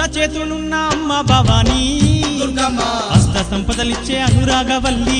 చేతులున్న అమ్మ భవానీ. అష్ట సంపదలిచ్చే అనురాగవల్లి.